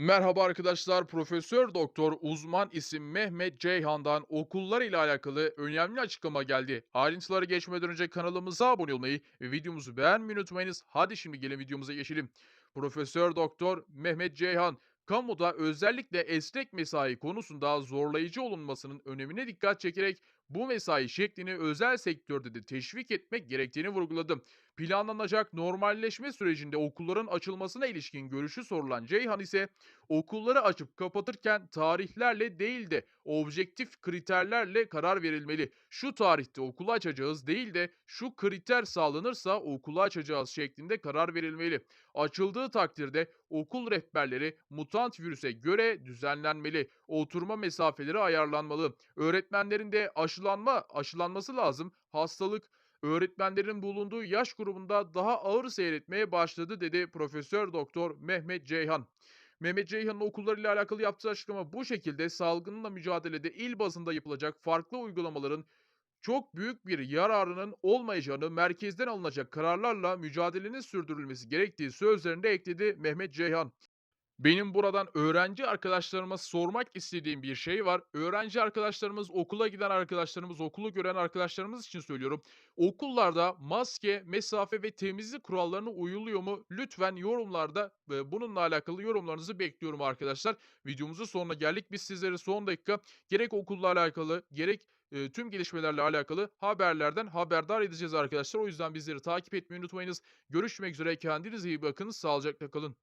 Merhaba arkadaşlar. Profesör Doktor Uzman isim Mehmet Ceyhan'dan okullar ile alakalı önemli açıklama geldi. Ayrıntılara geçmeden önce kanalımıza abone olmayı ve videomuzu beğenmeyi unutmayınız. Hadi şimdi gelin videomuza geçelim. Profesör Doktor Mehmet Ceyhan kamuda özellikle esnek mesai konusunda zorlayıcı olunmasının önemine dikkat çekerek bu mesai şeklini özel sektörde de teşvik etmek gerektiğini vurguladı. Planlanacak normalleşme sürecinde okulların açılmasına ilişkin görüşü sorulan Ceyhan ise Okulları açıp kapatırken tarihlerle değil de objektif kriterlerle karar verilmeli. Şu tarihte okulu açacağız değil de şu kriter sağlanırsa okulu açacağız şeklinde karar verilmeli. Açıldığı takdirde okul rehberleri mutant virüse göre düzenlenmeli. Oturma mesafeleri ayarlanmalı. Öğretmenlerin de aşılanma aşılanması lazım. Hastalık öğretmenlerin bulunduğu yaş grubunda daha ağır seyretmeye başladı dedi Profesör Doktor Mehmet Ceyhan. Mehmet Ceyhan'ın okullarıyla alakalı yaptığı açıklama bu şekilde salgınla mücadelede il bazında yapılacak farklı uygulamaların çok büyük bir yararının olmayacağını, merkezden alınacak kararlarla mücadelenin sürdürülmesi gerektiği sözlerinde ekledi Mehmet Ceyhan. Benim buradan öğrenci arkadaşlarıma sormak istediğim bir şey var. Öğrenci arkadaşlarımız, okula giden arkadaşlarımız, okulu gören arkadaşlarımız için söylüyorum. Okullarda maske, mesafe ve temizlik kurallarına uyuluyor mu? Lütfen yorumlarda e, bununla alakalı yorumlarınızı bekliyorum arkadaşlar. Videomuzun sonuna geldik. Biz sizlere son dakika gerek okulla alakalı, gerek e, tüm gelişmelerle alakalı haberlerden haberdar edeceğiz arkadaşlar. O yüzden bizleri takip etmeyi unutmayınız. Görüşmek üzere. Kendinize iyi bakın. Sağlıcakla kalın.